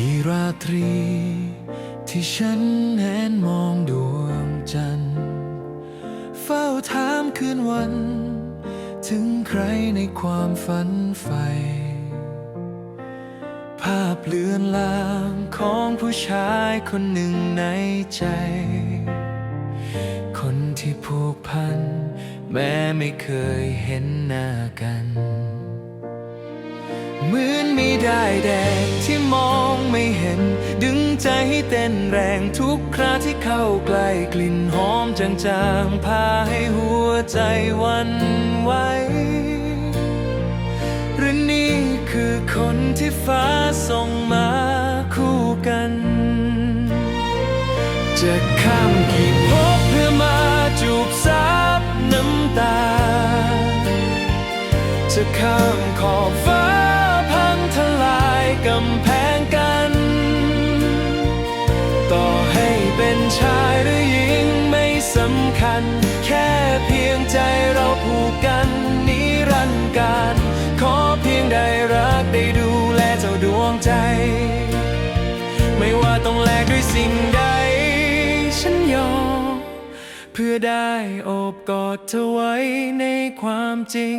กี่ราตรี ที่ฉันแหนมองดวงจันทร์ เฝ้าถามคืนวัน ถึงใครในความฝันใฝ่ภาพเลือนลางของผู้ชายคนหนึ่งในใจ คนที่ผูกพัน แม้ไม่เคยเห็นหน้ากัน เหมือนมีได้แดงที่มอง ห็น ดึงใจให้เต้นแรงทุกคราที่เข้าใกล้กลิ่นหอมจางๆ พาให้หัวใจวันไหวหรือนี่คือคนที่ฟ้าส่งมาคู่กัน จะข้ามกี่ภพเพื่อมาจูบซับน้ำตา จะข้ามขอบฟ้าพังทลายกำแพง ผูกกันนิรันดร์การ ขอเพียงได้รักได้ดูแลเจ้าดวงใจ ไม่ว่าต้องแลกด้วยสิ่งใด ฉันยอม เพื่อได้อบกอดเธอไว้ในความจริง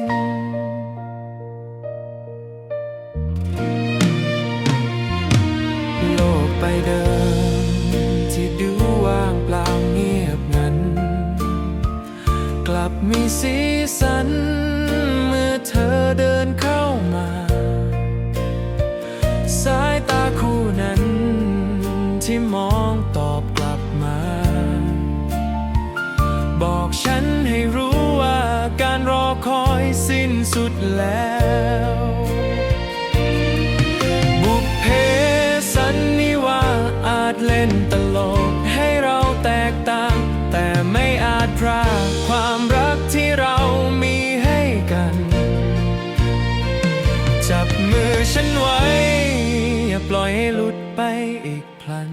ที่มองตอบกลับมา บอกฉันให้รู้ว่าการรอคอยสิ้นสุดแล้ว บุพเพสันนิวาสอาจเล่นตลกให้เราแตกต่าง แต่ไม่อาจพรากความรักที่เรามีให้กัน จับมือฉันไว้ อย่หลุดไปอีกพลัน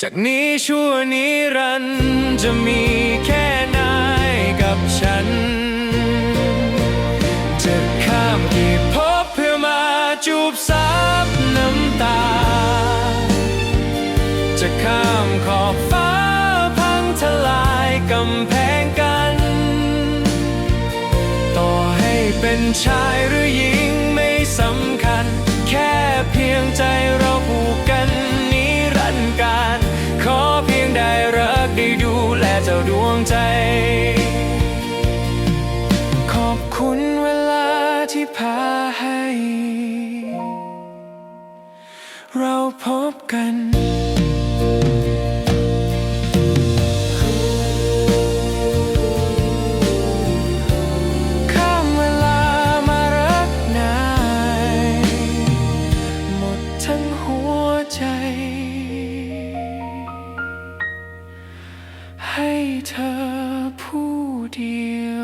จากนี้ชั่วนิรันจะมีแค่นายกับฉัน จะข้ามกี่ภพเพื่อมาจูบซับน้ำตา จะข้ามขอบฟ้าพังทลายกำแพงกัน ต่อให้เป็นชายหรือหญิง งใจเราผูกกันนิรันดร์การ ขอเพียงได้รักได้ดูแลเจ้าดวงใจ ขอบคุณเวลาที่พาให้ เราพบกัน ให้เธอผู้เดียว